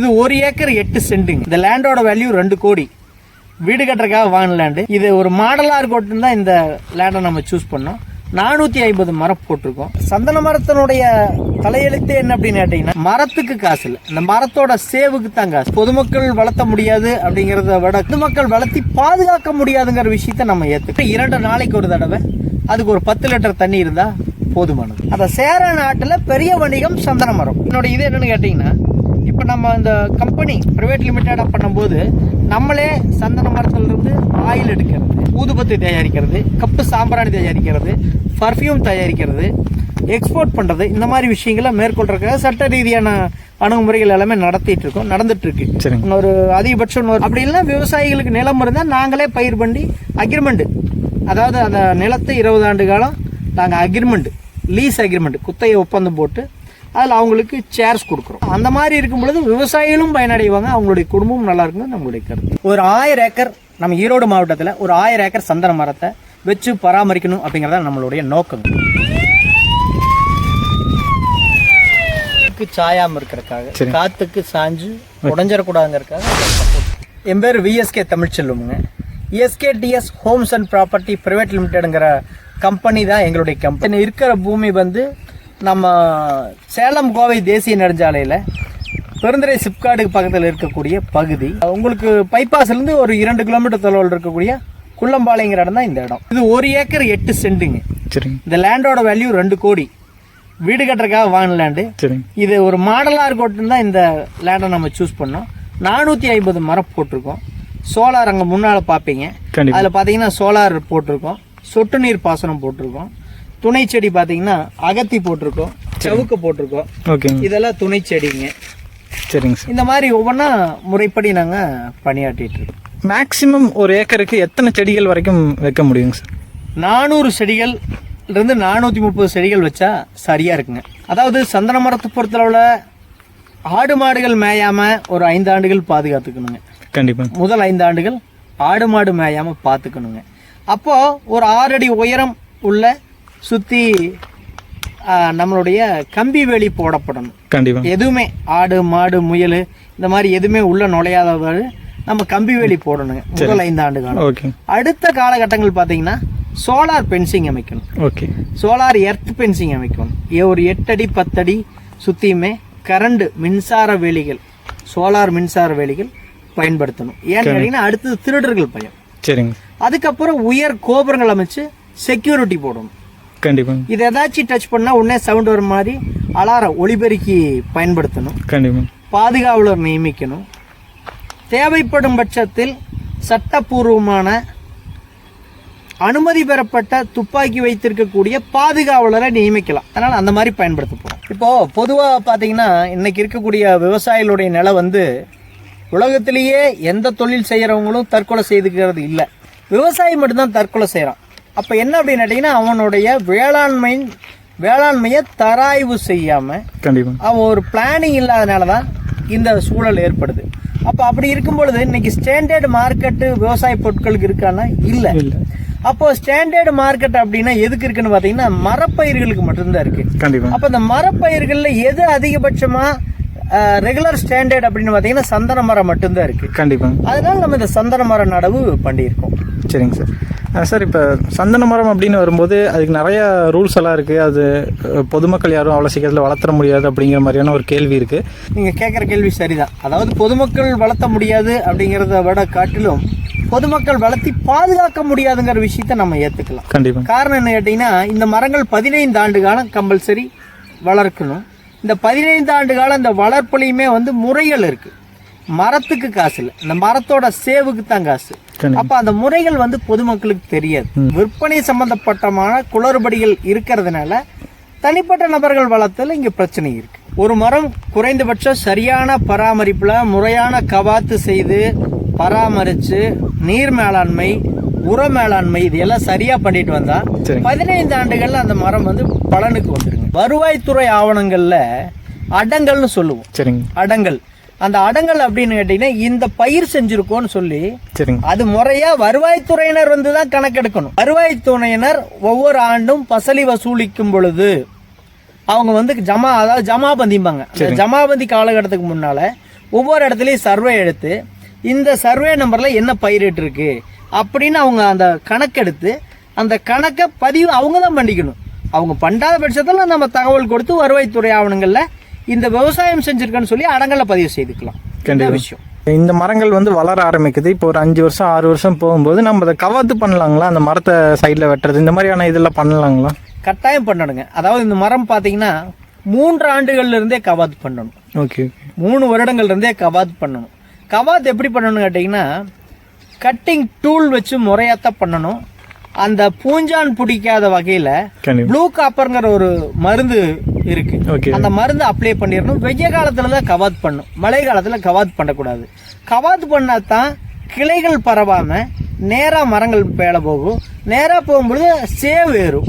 இது ஒரு ஏக்கர் எட்டு சென்ட்டுங்க இந்த லேண்டோட வேல்யூ ரெண்டு கோடி. வீடு கட்டுறதுக்காக வாங்கின லேண்டு இது ஒரு மாடலாக இருக்கட்டும் தான் இந்த லேண்டை நம்ம சூஸ் பண்ணோம். நானூற்றி ஐம்பது மரம் போட்டிருக்கோம். சந்தன மரத்தினுடைய தலையெழுத்து என்ன அப்படின்னு கேட்டீங்கன்னா மரத்துக்கு காசு இல்லை. இந்த மரத்தோட சேவுக்கு தான் காசு. பொதுமக்கள் வளர்த்த முடியாது அப்படிங்கிறத விட பொதுமக்கள் வளர்த்தி பாதுகாக்க முடியாதுங்கிற விஷயத்த நம்ம ஏத்துக்கோம் இரண்டு நாளைக்கு ஒரு தடவை அதுக்கு ஒரு பத்து லிட்டர் தண்ணி இருந்தால் போதுமானது. அந்த சேர நாட்டில் பெரிய வணிகம் சந்தன மரம். என்னோட இது என்னன்னு கேட்டிங்கன்னா நம்ம இந்த கம்பெனி பிரைவேட் லிமிட்டடாக பண்ணும்போது நம்மளே சந்தன மரத்திலிருந்து ஆயில் எடுக்கிறது ஊதுபத்தி தயாரிக்கிறது கப்பு சாம்பிராணி தயாரிக்கிறது பர்ஃப்யூம் தயாரிக்கிறது எக்ஸ்போர்ட் பண்ணுறது இந்த மாதிரி விஷயங்களை மேற்கொள்றதுக்காக சட்ட ரீதியான அணுகுமுறைகள் எல்லாமே நடத்திட்டு இருக்கோம் நடந்துட்டு இருக்கு. இன்னொரு அதிகபட்சம் அப்படி இல்லை விவசாயிகளுக்கு நிலம் இருந்தால் நாங்களே பயிர் பண்ணி அக்ரிமெண்ட் அதாவது அந்த நிலத்தை இருபது ஆண்டு காலம் நாங்கள் அக்ரிமெண்ட் லீஸ் அக்ரிமெண்ட் குத்தகை ஒப்பந்தம் போட்டு அதில் அவங்களுக்கு சேர்ஸ் கொடுக்குறோம். அந்த மாதிரி இருக்கும் பொழுது விவசாயிகளும் பயனடைவாங்க அவங்களுடைய குடும்பமும் நல்லா இருக்குங்க நம்மளுடைய கருத்து. ஒரு ஆயிரம் ஏக்கர் நம்ம ஈரோடு மாவட்டத்தில் ஒரு ஆயிரம் ஏக்கர் சந்தன மரத்தை வச்சு பராமரிக்கணும் அப்படிங்கிறத நம்மளுடைய நோக்கம். காத்துக்கு சாயாம இருக்கிறக்காக. காத்துக்கு சாஞ்சு உடஞ்சிடக்கூடாதுங்கிறக்காக என் பேர் விஎஸ்கே தமிழ்ச்செல்வமுங்க. E S K D S homes and property private லிமிடெடுங்கிற company தான் எங்களுடைய கம்பெனி இருக்கிற பூமி வந்து நம்ம சேலம் கோவை தேசிய நெடுஞ்சாலையில் பெருந்துறை சிப்காடுக்கு பக்கத்தில் இருக்கக்கூடிய பகுதி. உங்களுக்கு பைபாஸ்லேருந்து ஒரு இரண்டு கிலோமீட்டர் தொலைவில் இருக்கக்கூடிய குள்ளம்பாளையங்கிற இடம் தான் இந்த இடம். இது ஒரு ஏக்கர் எட்டு சென்ட்டுங்க சரிங்க. இந்த லேண்டோட வேல்யூ ரெண்டு கோடி. வீடு கட்டுறதுக்காக வாங்கின லேண்டு சரிங்க. இது ஒரு மாடலா இருக்கட்டும் தான் இந்த லேண்டை நம்ம சூஸ் பண்ணோம். நானூத்தி ஐம்பது மரம் போட்டிருக்கோம். சோலார் அங்க முன்னால கண்டிப்பா. அதுல பாத்தீங்கன்னா சோலார் போட்டிருக்கோம். சொட்டு நீர் பாசனம் போட்டிருக்கோம். துணை செடி பாத்தீங்கன்னா அகத்தி போட்டிருக்கோம் சவுக்கு போட்டிருக்கோம். ஓகேங்க இதெல்லாம் துணை செடிங்க. சரிங்க சார். இந்த மாதிரி ஒவ்வொன்றா முறைப்படி நாங்க பணியாற்றிட்டு இருக்கோம். மேக்ஸிமம் ஒரு ஏக்கருக்கு எத்தனை செடிகள் வரைக்கும் வைக்க முடியுங்க சார்? நானூறு செடிகள் இருந்து நானூற்றி முப்பது செடிகள் வச்சா சரியா இருக்குங்க. அதாவது சந்தன மரத்தை பொறுத்தளவில் ஆடு மாடுகள் மேயாம ஒரு ஐந்து ஆண்டுகள் பாதுகாத்துக்கணுங்க. கண்டிப்பாக முதல் ஐந்து ஆண்டுகள் ஆடு மாடு மேயாம பார்த்துக்கணுங்க அப்போ ஒரு ஆறு அடி உயரம் உள்ள சுத்தி ஆ, நம்மளுடைய கம்பி வேலி போடப்படணும். கண்டிப்பாக எதுவுமே ஆடு மாடு முயல் இந்த மாதிரி எதுவுமே உள்ள நுழையாதவாறு நம்ம கம்பி வேலி போடணுங்க. முதல் ஐந்து ஆண்டு காலம் அடுத்த காலகட்டங்கள் பார்த்தீங்கன்னா சோலார் பென்சிங் அமைக்கணும். ஓகே. சோலார் எர்த் பென்சிங் அமைக்கணும். ஒரு எட்டடி பத்தடி சுத்தியுமே கரண்ட் மின்சார வேலிகள் சோலார் மின்சார வேலிகள் பயன்படுத்தணும். ஏன்னு கேட்டீங்கன்னா அடுத்தது திருடர்கள் பயம். சரிங்க. அதுக்கப்புறம் உயர் கோபுரங்கள் அமைச்சு செக்யூரிட்டி போடணும். கண்டிப்பாக இது ஏதாச்சும் டச் பண்ணா உடனே சவுண்ட் வர மாதிரி அலாரம் ஒளிபெருக்கி பயன்படுத்தணும். கண்டிப்பாக பாதுகாவலர் நியமிக்கணும். தேவைப்படும் பட்சத்தில் சட்டப்பூர்வமான அனுமதி பெறப்பட்ட துப்பாக்கி வைத்திருக்கக்கூடிய பாதுகாவலரை நியமிக்கலாம். அதனால அந்த மாதிரி பயன்படுத்த போறோம். இப்போ பொதுவாக பார்த்தீங்கன்னா இன்னைக்கு இருக்கக்கூடிய விவசாயிகளுடைய நிலை வந்து உலகத்திலேயே எந்த தொழில் செய்யறவங்களும் தற்கொலை செய்துக்கிறது இல்லை. விவசாயி மட்டும்தான் தற்கொலை செய்கிறான் அப்போ என்ன அப்படின்னு கேட்டிங்கன்னா அவனுடைய வேளாண்மை வேளாண்மையை தராய்வு செய்யாமல் கண்டிப்பாக அவன் ஒரு பிளானிங் இல்லாதனால தான் இந்த சூழல் ஏற்படுது. அப்போ அப்படி இருக்கும் பொழுது இன்னைக்கு ஸ்டாண்டர்ட் மார்க்கெட்டு விவசாய பொருட்களுக்கு இருக்கான்னா? இல்லை. அப்போ ஸ்டாண்டர்ட் மார்க்கெட் அப்படின்னா எதுக்கு இருக்குன்னு பார்த்தீங்கன்னா மரப்பயிர்களுக்கு மட்டும்தான் இருக்கு. கண்டிப்பாக அப்போ இந்த மரப்பயிர்களில் எது அதிகபட்சமா ரெகுலர் ஸ்டாண்டர்ட் அப்படின்னு பார்த்தீங்கன்னா சந்தன மரம் மட்டும்தான் இருக்கு. கண்டிப்பாக அதனால நம்ம இந்த சந்தன மர நடவு பண்ணியிருக்கோம். சரிங்க சார். சார் இப்போ சந்தன மரம் அப்படின்னு வரும்போது அதுக்கு நிறைய ரூல்ஸ் எல்லாம் இருக்குது அது பொதுமக்கள் யாரும் அவ்வளோ சீக்கிரத்தில் வளர்த்துற முடியாது அப்படிங்கிற மாதிரியான ஒரு கேள்வி இருக்குது நீங்க கேட்குற கேள்வி சரிதான். அதாவது பொதுமக்கள் வளர்த்த முடியாது அப்படிங்கிறத விட காட்டிலும் பொதுமக்கள் வளர்த்தி பாதுகாக்க முடியாதுங்கிற விஷயத்த நம்ம ஏத்துக்கலாம். கண்டிப்பாக காரணம் என்ன கேட்டீங்கன்னா இந்த மரங்கள் பதினைந்து ஆண்டு காலம் கம்பல்சரி வளர்க்கணும். இந்த பதினைந்து ஆண்டு காலம் இந்த வளர்ப்புலையுமே வந்து முறைகள் இருக்கு. மரத்துக்கு காசு இல்லை. இந்த மரத்தோட சேவுக்கு தான் காசு. அப்ப அந்த முறைகள் வந்து பொதுமக்களுக்கு தெரியாது. விற்பனை சம்பந்தப்பட்டமான குளறுபடிகள் இருக்கிறதுனால தனிப்பட்ட நபர்கள் வளர்த்தல இங்க பிரச்சனை இருக்கு. ஒரு மரம் குறைந்தபட்சம் சரியான பராமரிப்புல முறையான கவாத்து செய்து பராமரிச்சு நீர் மேலாண்மை உர மேலாண்மை இது எல்லாம் சரியா பண்ணிட்டு வந்தா. பதினைந்து ஆண்டுகள்ல அந்த மரம் வந்து பலனுக்கு வந்துருங்க. வருவாய்த்துறை ஆவணங்கள்ல அடங்கல்னு சொல்லுவோம். சரிங்க. அடங்கல். அந்த அடங்கல் அப்படின்னு கேட்டீங்கன்னா இந்த பயிர் செஞ்சிருக்கோம்னு சொல்லி அது முறையா வருவாய்த்துறையினர் வந்து தான் கணக்கெடுக்கணும். வருவாய்த்துறையினர் ஒவ்வொரு ஆண்டும் பசலி வசூலிக்கும் பொழுது அவங்க வந்து ஜமா அதாவது ஜமாபந்திம்பாங்க. அந்த ஜமாபந்தி காலகட்டத்துக்கு முன்னால ஒவ்வொரு இடத்துலையும் சர்வே எடுத்து இந்த சர்வே நம்பரில் என்ன பயிரிட்டு இருக்கு அப்படின்னு அவங்க அந்த கணக்கெடுத்து அந்த கணக்கை பதிவு அவங்க தான் பண்ணிக்கணும். அவங்க பண்ணாத பட்சத்தில் நம்ம தகவல் கொடுத்து வருவாய்த்துறை ஆவணங்களில் இந்த விவசாயம் செஞ்சிருக்கேன்னு சொல்லி அடங்கலில் பதிவு செய்துக்கலாம். இந்த விஷயம்? இந்த மரங்கள் வந்து வளர ஆரம்பிக்குது. இப்போ ஒரு அஞ்சு வருஷம் ஆறு வருஷம் போகும்போது நம்ம அதை கவாத்து பண்ணலாங்களா? அந்த மரத்தை சைடில் வெட்டுறது இந்த மாதிரியான இதெல்லாம் பண்ணலாங்களா? கட்டாயம் பண்ணணுங்க. அதாவது இந்த மரம் பார்த்தீங்கன்னா மூன்று ஆண்டுகள்ல இருந்தே கவாத் பண்ணணும். ஓகே மூணு வருடங்கள்ல இருந்தே கவாத் பண்ணணும். கவாத் எப்படி பண்ணணும்னு கேட்டிங்கன்னா கட்டிங் டூல் வச்சு முறையாத்தான் பண்ணணும். அந்த பூஞ்சான் பிடிக்காத வகையில் ப்ளூ காப்பர்ங்கிற ஒரு மருந்து இருக்கு. அந்த மருந்து அப்ளை பண்ணிடணும். வெய்ய காலத்துல தான் கவாத் பண்ணும். மழை காலத்துல கவாத் பண்ணக்கூடாது. கவாத் பண்ணா தான் கிளைகள் பரவாம நேரா மரங்கள் மேல போகும். நேரா போகும்பொழுது சேவ் ஏறும்.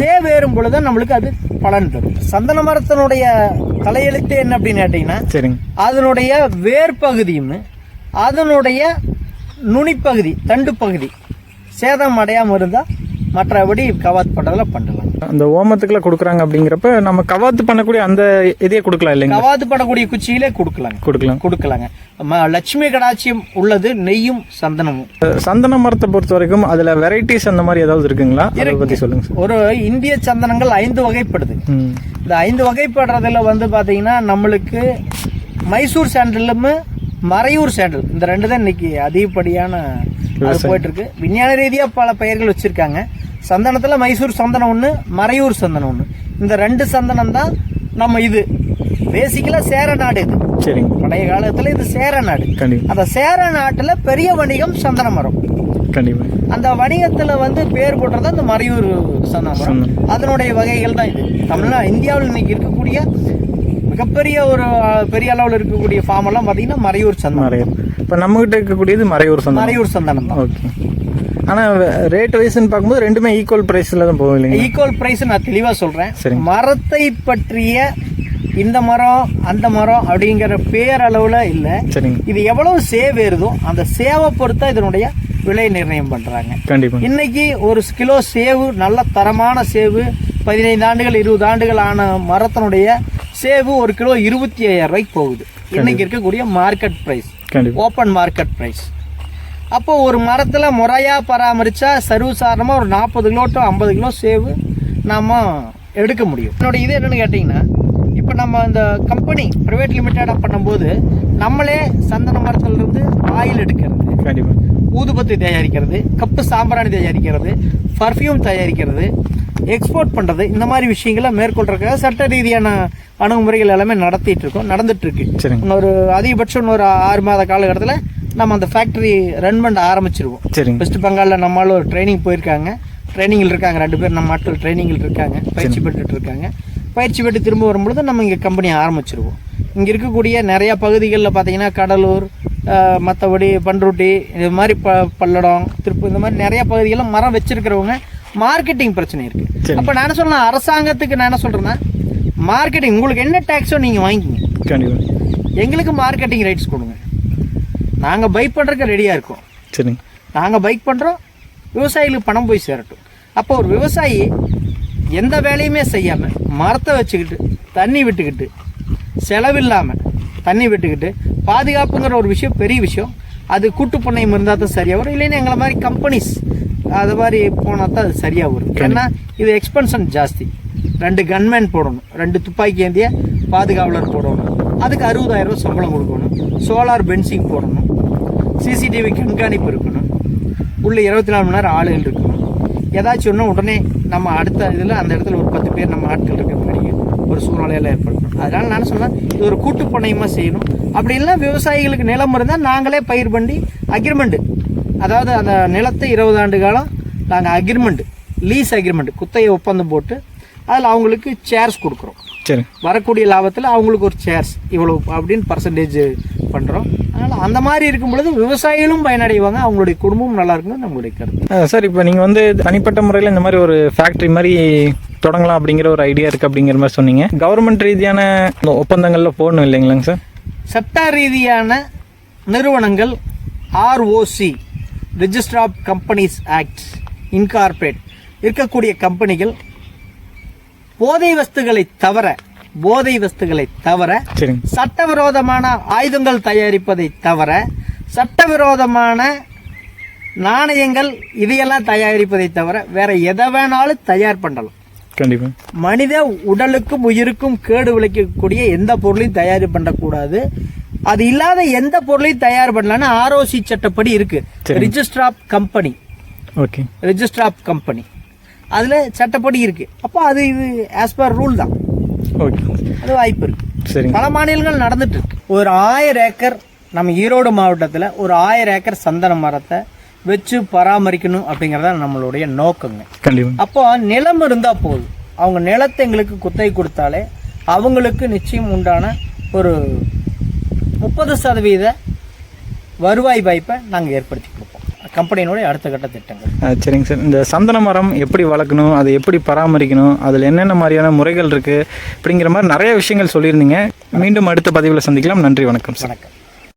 சேவ் ஏறும் பொழுது நம்மளுக்கு அது பலன் தரும். சந்தன மரத்தினுடைய தலையெழுத்து என்ன அப்படின்னு கேட்டீங்கன்னா சரிங்க. அதனுடைய வேர் பகுதியும் அதனுடைய நுனிப்பகுதி தண்டு பகுதி சேதம் அடையாம இருந்தா மற்றபடி கவாத் பண்றதுல பண்ணலாம். அந்த ஓமத்துக்குலாம் கொடுக்குறாங்க அப்படிங்கிறப்ப நம்ம கவாத்து பண்ணக்கூடிய அந்த இதையே கொடுக்கலாம் இல்லைங்க கவாத்து பண்ணக்கூடிய குச்சியிலே கொடுக்கலாங்க. கொடுக்கலாம். கொடுக்கலாங்க. லட்சுமி கடாட்சியம் உள்ளது நெய்யும் சந்தனமும். சந்தன மரத்தை பொறுத்த வரைக்கும் அதுல வெரைட்டிஸ் அந்த மாதிரி ஏதாவது இருக்குங்களா? அதை பத்தி சொல்லுங்க சார். ஒரு இந்திய சந்தனங்கள் ஐந்து வகைப்படுது. இந்த ஐந்து வகைப்படுறதுல வந்து பாத்தீங்கன்னா நம்மளுக்கு மைசூர் சாண்டலும் மறையூர் சாண்டல். இந்த ரெண்டு தான் இன்னைக்கு அதிகப்படியான அது போயிட்டு இருக்கு விஞ்ஞான ரீதியா பல பெயர்கள் வச்சிருக்காங்க. சந்தனத்துல மைசூர் சந்தனம் ஒண்ணு மறையூர் சந்தனம் ஒண்ணு. இந்த ரெண்டு சந்தனம் தான் நம்ம இது. பேசிக்கலா சேர நாடு இது. சரிங்க. பழைய காலத்துல இது சேர நாடு. அந்த சேர நாட்டுல பெரிய வணிகம் சந்தன மரம். கண்டிப்பா. அந்த வணிகத்துல வந்து பேர் போடுறது அந்த மறையூர் சந்தன மரம். அதனுடைய வகைகள் தான் இது. தமிழ்நா இந்தியாவில் இன்னைக்கு இருக்கக்கூடிய மிகப்பெரிய ஒரு பெரிய அளவில் இருக்கக்கூடிய ஃபார்ம் எல்லாம் பாத்தீங்கன்னா மறையூர் சந்தனம். மறையூர். இப்போ நம்மகிட்ட இருக்கக்கூடியது மறையூர் சந்தனம். மறையூர் சந்தனம் தான். ஓகே. ஆனால் ரேட் வைஸ்ன்னு பார்க்கும்போது ரெண்டுமே ஈக்குவல் ப்ரைஸில் தான் போகும் இல்லைங்க ஈக்குவல் பிரைஸ் நான் தெளிவா சொல்றேன். சரிங்க. மரத்தை பற்றிய இந்த மரம் அந்த மரம் அப்படிங்கிற பேரளவுல இல்ல. சரிங்க. இது எவ்வளவு சேவ் ஏறுதோ அந்த சேவை பொறுத்தா இதனுடைய விலை நிர்ணயம் பண்றாங்க. கண்டிப்பாக இன்னைக்கு ஒரு கிலோ சேவு நல்ல தரமான சேவு பதினைந்து ஆண்டுகள் இருபது ஆண்டுகள் ஆன மரத்தினுடைய சேவு ஒரு கிலோ இருபத்தி ஐயாயிரம் ரூபாய்க்கு போகுது. இன்னைக்கு இருக்கக்கூடிய market price open market price அப்போ ஒரு மரத்துல முறையா பராமரிச்சா சர்வசாதாரணமா ஒரு நாற்பது கிலோ டு ஐம்பது கிலோ சேவு நாம எடுக்க முடியும். என்னோட இது என்னன்னு கேட்டிங்கன்னா இப்போ நம்ம இந்த கம்பெனி ப்ரைவேட் லிமிட்டடாக பண்ணும்போது நம்மளே சந்தன மரத்துல இருந்து ஆயில் எடுக்கிறது கண்டிப்பாக ஊதுபத்தி தயாரிக்கிறது கப்பு சாம்பிராணி தயாரிக்கிறது பர்ஃப்யூம் தயாரிக்கிறது எக்ஸ்போர்ட் பண்ணுறது இந்த மாதிரி விஷயங்களை மேற்கொள்றதுக்காக சட்ட ரீதியான அணுகுமுறைகள் எல்லாமே நடத்திட்டு இருக்கோம் நடந்துட்டு இருக்கு. இன்னொரு அதிகபட்சம் இன்னொரு ஆறு மாத காலகட்டத்தில் நம்ம அந்த ஃபேக்டரி ரன் பண்ண ஆரம்பிச்சிருவோம். சரிங்க. வெஸ்ட் பெங்காலில் நம்மளும் ஒரு ட்ரைனிங் போயிருக்காங்க. ட்ரைனிங்கில் இருக்காங்க ரெண்டு பேர் நம்ம ஆட்கள் ட்ரைனிங்கில் இருக்காங்க பயிற்சி பெற்றுட்டு இருக்காங்க. பயிற்சி பெற்று திரும்ப வரும்பொழுது நம்ம இங்கே கம்பெனி ஆரம்பிச்சிருவோம். இங்கே இருக்கக்கூடிய நிறையா பகுதிகளில் பார்த்தீங்கன்னா கடலூர் மற்றபடி பண்ருட்டி இது மாதிரி ப பல்லடம் திருப்பூர் இந்த மாதிரி நிறைய பகுதிகளில் மரம் வச்சிருக்கிறவங்க மார்க்கெட்டிங் பிரச்சனை இருக்கு. சரி. அப்போ நான் சொல்றேன் அரசாங்கத்துக்கு நான் என்ன சொல்றேன்னா மார்க்கெட்டிங் உங்களுக்கு என்ன டேக்ஸோ நீங்கள் வாங்கிக்கோங்க. கண்டிப்பாக எங்களுக்கு மார்க்கெட்டிங் ரைட்ஸ் கொடுங்க. நாங்கள் பை பண்ணுறதுக்கு ரெடியாக இருக்கோம். சரிங்க நாங்கள் பைக் பண்ணுறோம் விவசாயிகளுக்கு பணம் போய் சேரட்டும். அப்போ ஒரு விவசாயி எந்த வேலையுமே செய்யாமல் மரத்தை வச்சுக்கிட்டு தண்ணி விட்டுக்கிட்டு செலவில்லாமல் தண்ணி விட்டுக்கிட்டு பாதுகாப்புங்கிற ஒரு விஷயம் பெரிய விஷயம். அது கூட்டு பண்ணையம் இருந்தால் தான் சரியாக வரும். இல்லைன்னா எங்களை மாதிரி கம்பெனிஸ் அது மாதிரி போனால் தான் அது சரியாக வரும். ஏன்னா இது எக்ஸ்பென்ஷன் ஜாஸ்தி. ரெண்டு கன்மேன் போடணும். ரெண்டு துப்பாக்கி ஏந்திய பாதுகாவலர் போடணும். அதுக்கு அறுபதாயிரம் ரூபாய் சம்பளம் கொடுக்கணும். சோலார் பென்சிங் போடணும். சிசிடிவி கண்காணிப்பு இருக்கணும். உள்ள இருபத்தி நாலு மணி நேரம் ஆளுகள் இருக்கணும். ஏதாச்சும் ஒன்று உடனே நம்ம அடுத்த இதில் அந்த இடத்துல ஒரு பத்து பேர் நம்ம ஆட்கள் இருக்கிற மாதிரி ஒரு சூழ்நிலையில் ஏற்படுத்தணும் அதனால நான் சொன்னேன் இது ஒரு கூட்டு பண்ணையமாக செய்யணும். அப்படி இல்லை விவசாயிகளுக்கு நிலம் இருந்தால் நாங்களே பயிர் பண்ணி அக்ரிமெண்ட் அதாவது அந்த நிலத்தை இருபது ஆண்டு காலம் நாங்கள் அக்ரிமெண்ட் லீஸ் அக்ரிமெண்ட் குத்தகை ஒப்பந்தம் போட்டு அதில் அவங்களுக்கு சேர்ஸ் கொடுக்குறோம். சரி. வரக்கூடிய லாபத்தில் அவங்களுக்கு ஒரு சேர்ஸ் இவ்வளோ அப்படின்னு பர்சன்டேஜ் பண்ணுறோம் அதனால் அந்த மாதிரி இருக்கும் பொழுது விவசாயிகளும் பயனடைவாங்க அவங்களுடைய குடும்பமும் நல்லா இருக்கணும் நம்மளுடைய கருத்து. சார் இப்போ நீங்கள் வந்து தனிப்பட்ட முறையில் இந்த மாதிரி ஒரு ஃபேக்ட்ரி மாதிரி தொடங்கலாம் அப்படிங்கிற ஒரு ஐடியா இருக்குது அப்படிங்கிற மாதிரி சொன்னீங்க. கவர்மெண்ட் ரீதியான ஒப்பந்தங்களில் போடணும் இல்லைங்களாங்க சார்? சட்ட ரீதியான நிறுவனங்கள் R O C register of companies act incorporate இருக்கக்கூடிய கம்பெனிகள் போதை வஸ்துகளை தவிர போதை வஸ்துகளை தவிர சட்டவிரோதமான ஆயுதங்கள் தயாரிப்பதை தவிர சட்டவிரோதமான நாணயங்கள் இதையெல்லாம் தயாரிப்பதை தவிர வேற எதை வேணாலும் தயார் பண்ணலாம். கண்டிப்பாக மனித உடலுக்கும் உயிருக்கும் கேடு விளைக்கக்கூடிய எந்த பொருளையும் தயார் பண்ணக்கூடாது. அது இல்லாத எந்த பொருளையும் தயார் பண்ணலாம்னு ஆர்ஓசி சட்டப்படி இருக்கு. Register of company okay register of company அதில் சட்டப்படி இருக்கு. அப்போ அது இது ஆஸ் பர் ரூல் தான். ஓகே அது வாய்ப்பு இருக்கு. சரிங்க. பல மாநிலங்கள் நடந்துட்டு இருக்கு. ஒரு ஆயிரம் ஏக்கர் நம்ம ஈரோடு மாவட்டத்தில் ஒரு ஆயிரம் ஏக்கர் சந்தன மரத்தை வச்சு பராமரிக்கணும் அப்படிங்கறத நம்மளுடைய நோக்கங்க. கண்டிப்பாக அப்போ நிலம் இருந்தா போதும். அவங்க நிலத்தை எங்களுக்கு குத்தகை கொடுத்தாலே அவங்களுக்கு நிச்சயம் உண்டான ஒரு முப்பது சதவீத வருவாய் வாய்ப்பை நாங்கள் ஏற்படுத்தி கொடுப்போம். கம்பெனியினுடைய அடுத்த கட்ட திட்டங்கள். சரிங்க சார். இந்த சந்தன மரம் எப்படி வளர்க்கணும் அதை எப்படி பராமரிக்கணும் அதில் என்னென்ன மாதிரியான முறைகள் இருக்குது அப்படிங்கிற மாதிரி நிறைய விஷயங்கள் சொல்லியிருந்தீங்க. மீண்டும் அடுத்த பதிவில் சந்திக்கலாம். நன்றி வணக்கம் சார். வணக்கம்.